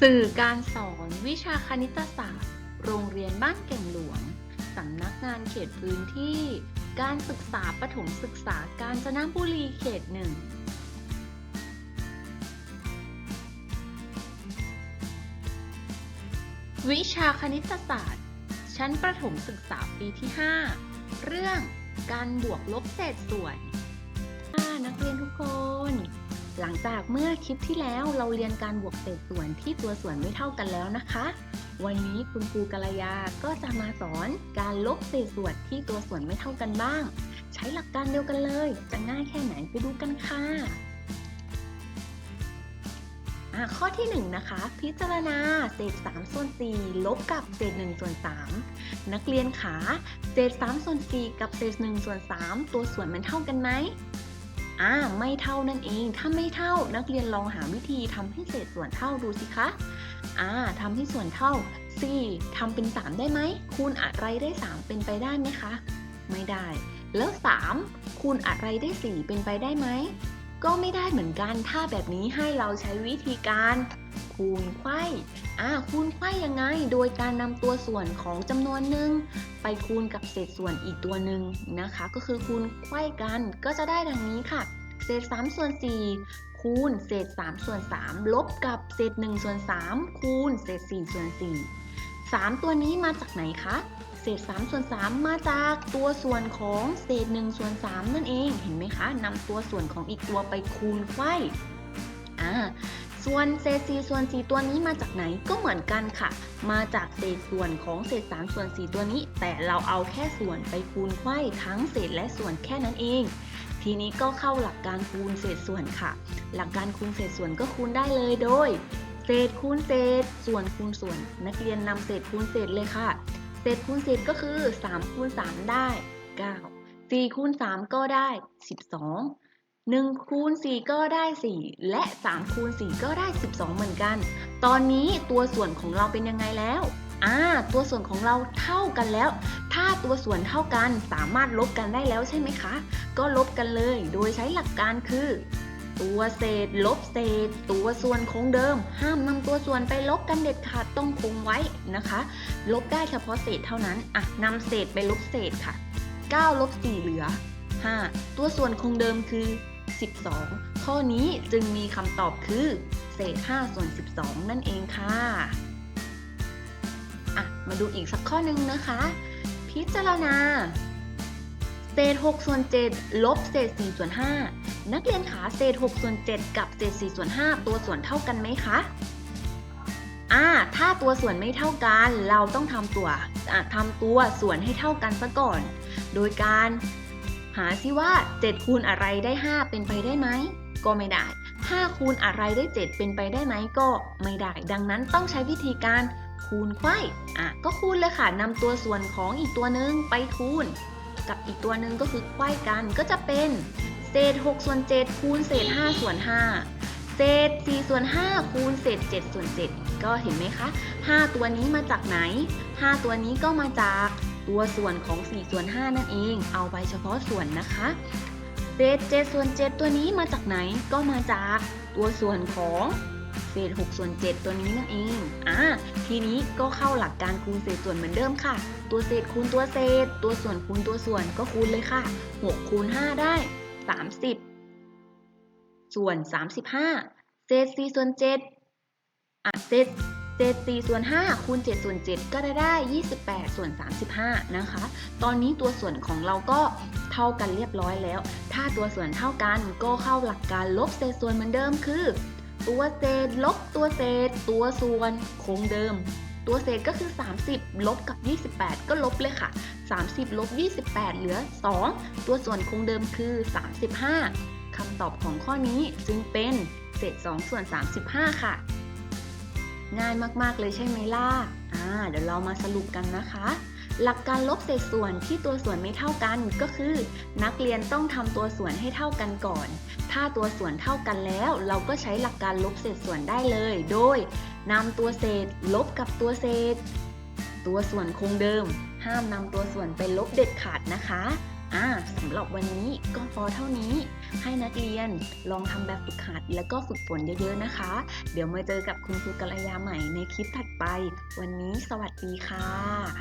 สื่อการสอนวิชาคณิตศาสตร์ โรงเรียนบ้านเก่งหลวง สำนักงานเขตพื้นที่ การศึกษาประถมศึกษาการจนบุรีเขตหนึ่ง วิชาคณิตศาสตร์ ชั้นประถมศึกษาปีที่ 5 เรื่องการบวกลบเศษส่วนนักเรียนทุกคน ลังจากเมื่อคลิปที่แล้วเราเรียนการบวกเศษส่วนที่ตัวส่วนไม่เท่ากันแล้วนะคะ วันนี้คุณครูกัลยาก็จะมาสอนการลบเศษส่วนที่ตัวส่วนไม่เท่ากันบ้าง ใช้หลักการเดียวกันเลย จะง่ายแค่ไหนไปดูกันค่ะอะข้อที่ 1 นะคะ พิจารณาเศษ3ส่วน4ลบกับเศษ1ส่วน3นักเรียนขาเศษ3ส่วน4กับเศษ1ส่วน3ตัวส่วนมันเท่ากันไหม อ่าไม่เท่านั่นเอง ถ้าไม่เท่านักเรียนลองหาวิธีทำให้เศษส่วนเท่าดูสิคะอ่าทำให้ส่วนเท่า 4ทำเป็น 3 ได้ไหม คูณอะไรได้ 3 เป็นไปได้ไหมคะ ไม่ได้ แล้ว 3 คูณอะไรได้ 4 เป็นไปได้ไหม ก็ไม่ได้เหมือนกัน ถ้าแบบนี้ให้เราใช้วิธีการ คูณไขว้อ่าคูณไขว้ยังไง โดยการนำตัวส่วนของจำนวนหนึ่งไปคูณกับเศษส่วนอีกตัวหนึ่งนะคะ ก็คือคูณไขว้กันก็จะได้ดังนี้ค่ะ เศษ3ส่วน4คูณเศษ3ส่วน3ลบกับเศษ1ส่วน3คูณเศษ4ส่วน4 3 ตัวนี้มาจากไหนคะเศษ3ส่วน3มาจากตัวส่วนของเศษ1ส่วน3นั่นเองเห็นไหมคะนำตัวส่วนของอีกตัวไปคูณไขว้อ่า ส่วนเศษ4ส่วน4ตัวนี้มาจากไหนก็เหมือนกันค่ะ มาจากเศษส่วนของเศษ3ส่วน4ตัวนี้ แต่เราเอาแค่ส่วนไปคูณไขว้ทั้งเศษและส่วนแค่นั้นเอง ทีนี้ก็เข้าหลักการคูณเศษส่วนค่ะ หลักการคูณเศษส่วนก็คูณได้เลยโดย เศษคูณเศษ ส่วนคูณส่วน นักเรียนนำเศษคูณเศษเลยค่ะ เศษคูณเศษก็คือ3คูณ3ได้ 9 4คูณ3ก็ได้ 12 1คูณ4ก็ได้ 4 และ3คูณ4ก็ได้ 12 เหมือนกัน ตอนนี้ตัวส่วนของเราเป็นยังไงแล้วอ่าตัวส่วนของเราเท่ากันแล้ว ถ้าตัวส่วนเท่ากันสามารถลบกันได้แล้วใช่ไหมคะ ก็ลบกันเลย โดยใช้หลักการคือ ตัวเศษ ลบเศษ ตัวส่วนคงเดิม ห้ามนำตัวส่วนไปลบกันเด็ดขาดต้องคงไว้นะคะ ลบได้เฉพาะเศษเท่านั้น อะนำเศษไปลบเศษค่ะ 9 ลบ 4 เหลือ 5 ตัวส่วนคงเดิมคือ 12 ข้อนี้จึงมีคำตอบคือ เศษ 5 ส่วน 12 นั่นเองค่ะอะ มาดูอีกสักข้อหนึ่งนะคะ พิจารณา เศษ 6 ส่วน 7 ลบเศษ 4 ส่วน 5 นักเรียนขาเศษ 6 ส่วน 7 กับเศษ 4 ส่วน 5 ตัวส่วนเท่ากันไหมคะอ่าถ้าตัวส่วนไม่เท่ากัน เราต้องทำตัวทำตัวส่วนให้เท่ากันซะก่อน โดยการ หาซิว่า 7 คูณอะไรได้ 5 เป็นไปได้ไหม ก็ไม่ได้ 5 คูณอะไรได้ 7 เป็นไปได้ไหมก็ไม่ได้ ดังนั้นต้องใช้วิธีการคูณไขว้อะก็คูณเลยค่ะนำตัวส่วนของอีกตัวหนึ่งไปคูณ กับอีกตัวหนึ่งก็คือไขว้กันก็จะเป็นเศษ6ส่วน7คูณเศษ5ส่วน5เศษ4ส่วน5คูณเศษ7ส่วน7ก็เห็นไหมคะ 5 ตัวนี้มาจากไหน 5 ตัวนี้ก็มาจาก ตัวส่วนของ4ส่วน5นั่นเอง เอาไปเฉพาะส่วนนะคะเศษ7ส่วน 7 ตัวนี้มาจากไหนก็มาจากตัวส่วนของเศษ6ส่วน 7 ตัวนี้นั่นเอง อ่า ทีนี้ก็เข้าหลักการคูณเศษส่วนเหมือนเดิมค่ะ ตัวเศษคูณตัวเศษ ตัวส่วนคูณตัวส่วนก็คูณเลยค่ะ 6 คูณ 5 ได้ 30 ส่วน 35 เศษ4ส่วน 7อะเศษ 74ส่วน5คูณ7ส่วน7ก็ได้ได้ 28ส่วน35 นะคะ ตอนนี้ตัวส่วนของเราก็เท่ากันเรียบร้อยแล้ว ถ้าตัวส่วนเท่ากันก็เข้าหลักการลบเศษส่วนเหมือนเดิมคือ ตัวเศษลบตัวเศษ ตัวส่วนคงเดิม ตัวเศษก็คือ 30 ลบกับ 28 ก็ลบเลยค่ะ 30 ลบ 28 เหลือ 2 ตัวส่วนคงเดิมคือ 35คำตอบของข้อนี้จึงเป็นเศษ2ส่วน35 ค่ะ ง่ายมาก ๆ เลยใช่ไหมล่ะ อ่า เดี๋ยวเรามาสรุปกันนะคะ หลักการลบเศษส่วนที่ตัวส่วนไม่เท่ากันก็คือ นักเรียนต้องทำตัวส่วนให้เท่ากันก่อน ถ้าตัวส่วนเท่ากันแล้ว เราก็ใช้หลักการลบเศษส่วนได้เลย โดยนำตัวเศษ ลบกับตัวเศษ ตัวส่วนคงเดิม ห้ามนำตัวส่วนไปลบเด็ดขาดนะคะ อ่าสำหรับวันนี้ก็พอเท่านี้ ให้นักเรียนลองทำแบบฝึกหัด แล้วก็ฝึกฝนเยอะๆนะคะ เดี๋ยวมาเจอกับคุณครูกัลยาใหม่ในคลิปถัดไป วันนี้สวัสดีค่ะ